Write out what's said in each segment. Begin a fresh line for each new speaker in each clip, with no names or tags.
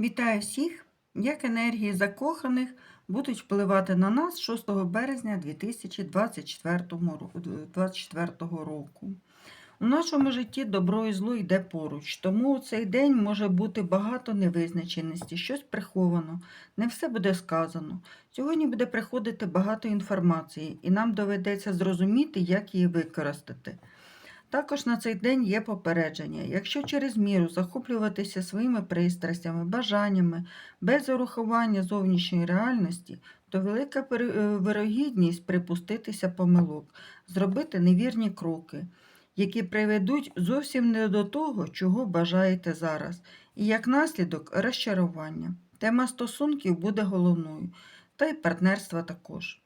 Вітаю всіх! Як енергії закоханих будуть впливати на нас 6 березня 2024 року. У нашому житті добро і зло йде поруч, тому у цей день може бути багато невизначеності, щось приховано, не все буде сказано. Сьогодні буде приходити багато інформації, і нам доведеться зрозуміти, як її використати. Також на цей день є попередження. Якщо через міру захоплюватися своїми пристрастями, бажаннями, без урахування зовнішньої реальності, то велика е, вирогідність припуститися помилок, зробити невірні кроки, які приведуть зовсім не до того, чого бажаєте зараз, і як наслідок розчарування. Тема стосунків буде головною, та й партнерства також.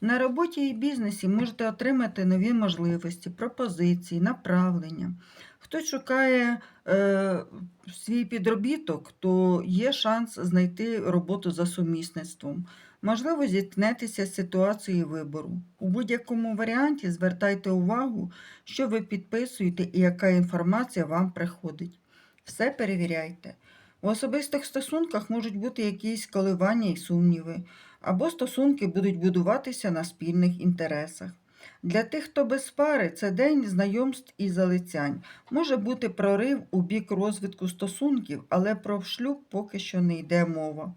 На роботі і бізнесі можете отримати нові можливості, пропозиції, направлення. Хтось шукає е, свій підробіток, то є шанс знайти роботу за сумісництвом. Можливо, зіткнетеся з ситуацією вибору. У будь-якому варіанті звертайте увагу, що ви підписуєте і яка інформація вам приходить. Все перевіряйте. У особистих стосунках можуть бути якісь коливання і сумніви або стосунки будуть будуватися на спільних інтересах. Для тих, хто без пари, це день знайомств і залицянь. Може бути прорив у бік розвитку стосунків, але про шлюб поки що не йде мова.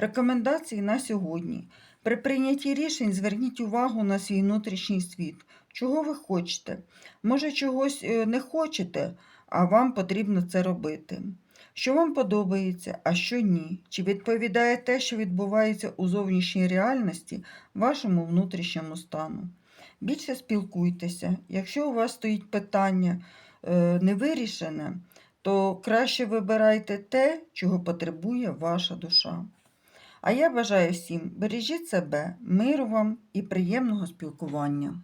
Рекомендації на сьогодні. При прийнятті рішень зверніть увагу на свій внутрішній світ. Чого ви хочете? Може, чогось е, не хочете, а вам потрібно це робити. Що вам подобається, а що ні? Чи відповідає те, що відбувається у зовнішній реальності, вашому внутрішньому стану? Більше спілкуйтеся. Якщо у вас стоїть питання е, невирішене, то краще вибирайте те, чого потребує ваша душа. А я бажаю всім бережіть себе, миру вам і приємного спілкування.